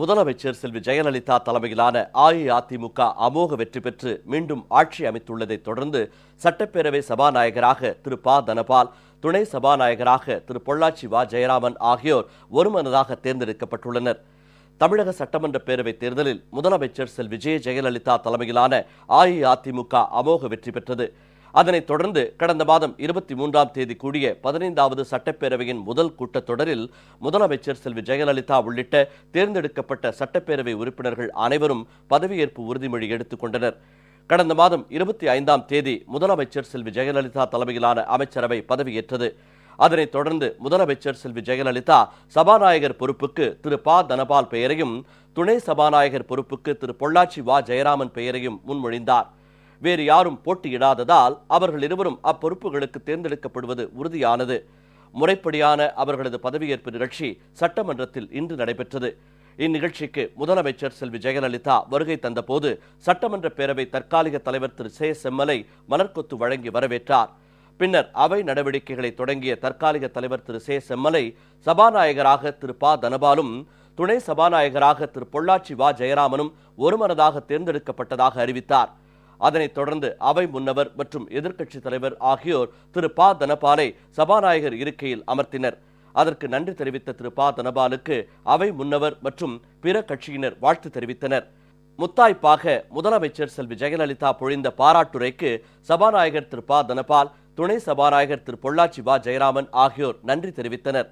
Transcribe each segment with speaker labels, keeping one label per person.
Speaker 1: முதலமைச்சர் செல்வி ஜெயலலிதா தலைமையிலான அஇஅதிமுக அமோக வெற்றி பெற்று மீண்டும் ஆட்சி அமைத்துள்ளதைத் தொடர்ந்து சட்டப்பேரவை சபாநாயகராக திரு ப. தனபால் துணை சபாநாயகராக திரு பொள்ளாச்சி வா. ஜெயராமன் ஆகியோர் ஒருமனதாக தேர்ந்தெடுக்கப்பட்டுள்ளனர். தமிழக சட்டமன்ற பேரவைத் தேர்தலில் முதலமைச்சர் செல்வி ஜெய ஜெயலலிதா தலைமையிலான அஇஅதிமுக அமோக வெற்றி பெற்றது. அதனைத் தொடர்ந்து கடந்த மாதம் இருபத்தி மூன்றாம் தேதி கூடிய பதினைந்தாவது சட்டப்பேரவையின் முதல் கூட்டத்தொடரில் முதலமைச்சர் செல்வி ஜெயலலிதா உள்ளிட்ட தேர்ந்தெடுக்கப்பட்ட சட்டப்பேரவை உறுப்பினர்கள் அனைவரும் பதவியேற்பு உறுதிமொழி எடுத்துக் கொண்டனர். கடந்த மாதம் இருபத்தி ஐந்தாம் தேதி முதலமைச்சர் செல்வி ஜெயலலிதா தலைமையிலான அமைச்சரவை பதவியேற்றது. அதனைத் தொடர்ந்து முதலமைச்சர் செல்வி ஜெயலலிதா சபாநாயகர் பொறுப்புக்கு திரு ப. தனபால் பெயரையும் துணை சபாநாயகர் பொறுப்புக்கு திரு பொள்ளாச்சி வா. ஜெயராமன் பெயரையும் முன்மொழிந்தார். வேறு யாரும் போட்டியிடாததால் அவர்கள் இருவரும் அப்பொறுப்புகளுக்கு தேர்ந்தெடுக்கப்படுவது உறுதியானது. முறைப்படியான அவர்களது பதவியேற்பு நிகழ்ச்சி சட்டமன்றத்தில் இன்று நடைபெற்றது. இந்நிகழ்ச்சிக்கு முதலமைச்சர் செல்வி ஜெயலலிதா வருகை தந்தபோது சட்டமன்ற பேரவை தற்காலிக தலைவர் திரு. சே. செம்மலை மலர்கொத்து வழங்கி வரவேற்றார். பின்னர் அவை நடவடிக்கைகளை தொடங்கிய தற்காலிக தலைவர் திரு. சே. செம்மலை சபாநாயகராக திரு. ப. தனபாலும் துணை சபாநாயகராக திரு. பொள்ளாச்சி வா. ஜெயராமனும் ஒருமனதாக தேர்ந்தெடுக்கப்பட்டதாக அறிவித்தார். அதனைத் தொடர்ந்து அவை முன்னவர் மற்றும் எதிர்க்கட்சித் தலைவர் ஆகியோர் திரு ப. தனபாலை சபாநாயகர் இருக்கையில் அமர்த்தினர். அதற்கு நன்றி தெரிவித்த திரு ப. தனபாலுக்கு அவை முன்னவர் மற்றும் பிற கட்சியினர் வாழ்த்து தெரிவித்தனர். முத்தாய்ப்பாக முதலமைச்சர் செல்வி ஜெயலலிதா பொழிந்த பாராட்டுரைக்கு சபாநாயகர் திரு ப. தனபால் துணை சபாநாயகர் திரு பொள்ளாச்சி வா. ஜெயராமன் ஆகியோர் நன்றி தெரிவித்தனர்.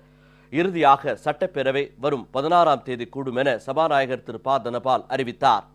Speaker 1: இறுதியாக சட்டப்பேரவை வரும் பதினாறாம் தேதி கூடும் என சபாநாயகர் திரு ப. தனபால் அறிவித்தார்.